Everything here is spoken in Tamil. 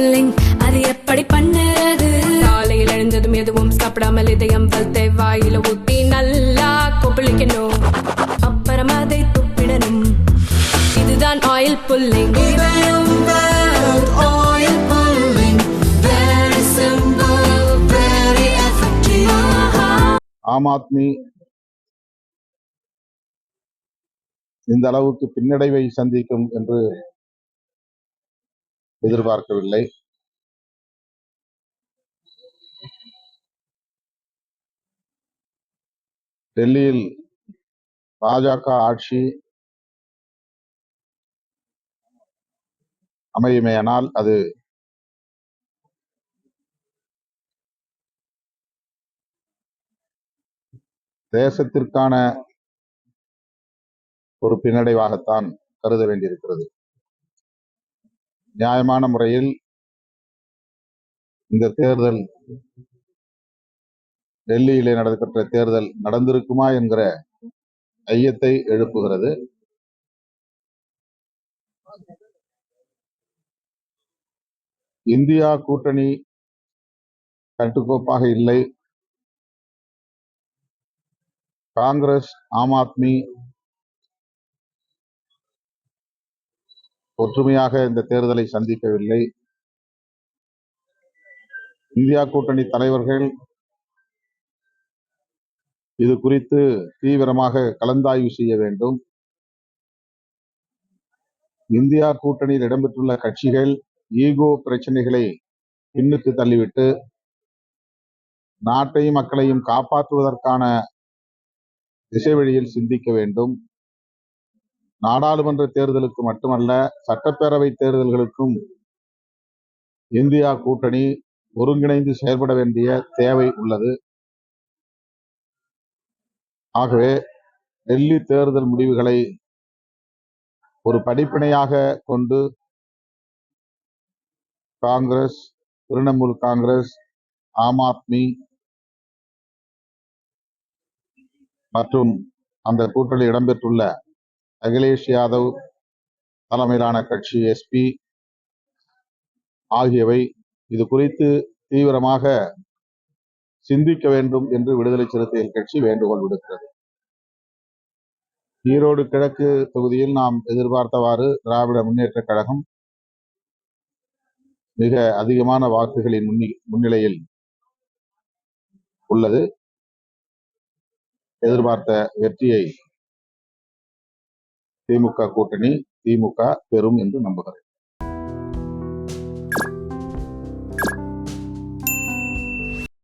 புல்லிங் அது எப்படி பண்ணுறது காலையில் எழுந்ததும் எதுவும் சாப்பிடாமல் இதயம் வளர்த்தை வாயில ஊத்தி நல்லா கொப்பளிக்கணும் அப்புறம் அதை துப்பிடணும் இதுதான் oil pulling oil pulling. Very simple, very effective. Aam Aadmi இந்த அளவுக்கு பின்னடைவை சந்திக்கும் என்று எதிர்பார்க்கவில்லை. டெல்லியில் பாஜக ஆட்சி அமையுமேயானால் அது தேசத்திற்கான ஒரு பின்னடைவாகத்தான் கருத வேண்டியிருக்கிறது. நியாயமான முறையில் இந்த தேர்தல் டெல்லியிலே நடைபெற்ற தேர்தல் நடந்திருக்குமா என்கிற ஐயத்தை எழுப்புகிறது. இந்தியா கூட்டணி கட்டுக்கோப்பாக இல்லை. காங்கிரஸ் ஆம் ஆத்மி ஒற்றுமையாக இந்த தேர்தலை சந்திக்கவில்லை. இந்தியா கூட்டணி தலைவர்கள் இது குறித்து தீவிரமாக கலந்தாய்வு செய்ய வேண்டும். இந்தியா கூட்டணியில் இடம்பெற்றுள்ள கட்சிகள் ஈகோ பிரச்சனைகளை பின்னுக்கு தள்ளிவிட்டு நாட்டையும் மக்களையும் காப்பாற்றுவதற்கான திசை வழியில் சிந்திக்க வேண்டும். நாடாளுமன்ற தேர்தலுக்கு மட்டுமல்ல சட்டப்பேரவை தேர்தல்களுக்கும் இந்தியா கூட்டணி ஒருங்கிணைந்து செயல்பட வேண்டிய தேவை உள்ளது. ஆகவே டெல்லி தேர்தல் முடிவுகளை ஒரு படிப்பினையாக கொண்டு காங்கிரஸ் திரிணாமுல் காங்கிரஸ் ஆம் ஆத்மி மற்றும் அந்த கூட்டணி இடம்பெற்றுள்ள அகிலேஷ் யாதவ் தலைமையிலான கட்சி எஸ்பி ஆகியவை இது குறித்து தீவிரமாக சிந்திக்க வேண்டும் என்று விடுதலை சிறுத்தைகள் கட்சி வேண்டுகோள் விடுக்கிறது. ஈரோடு கிழக்கு தொகுதியில் நாம் எதிர்பார்த்தவாறு திராவிட முன்னேற்றக் கழகம் மிக அதிகமான வாக்குகளின் முன்னி முன்னிலையில் உள்ளது. எதிர்பார்த்த வெற்றியை திமுக கூட்டணி திமுக பெறும் என்று நம்புகிறேன்.